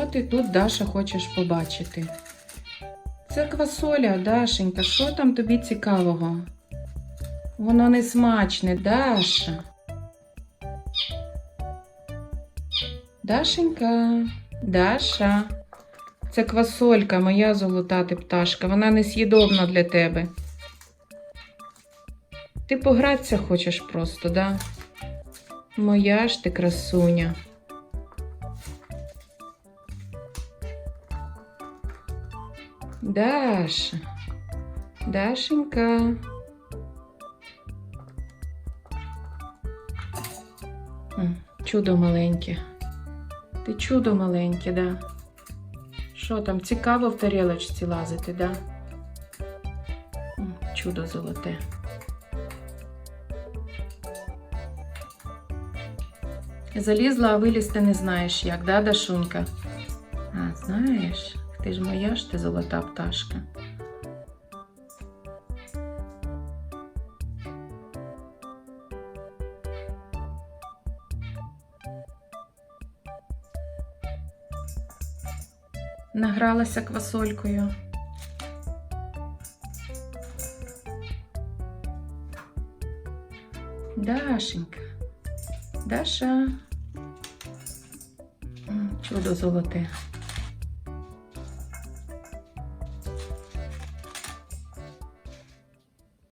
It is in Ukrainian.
Що ти тут, Даша, хочеш побачити? Це квасоля, Дашенька, що там тобі цікавого? Воно не смачне, Даша. Дашенька, Даша. Це квасолька, моя золота ти пташка. Вона несъїдобна для тебе. Ти погратися хочеш просто, да? Моя ж ти красуня. Даша. Дашенька. Чудо маленьке. Ти чудо маленьке, да? Що там, цікаво в тарілочці лазити, да? Чудо золоте. Залізла, а вилізти не знаєш як, да, Дашунька? А, знаєш, ти ж моя ж ти золота пташка. Награлася квасолькою. Дашенька. Даша. Чудо золоте.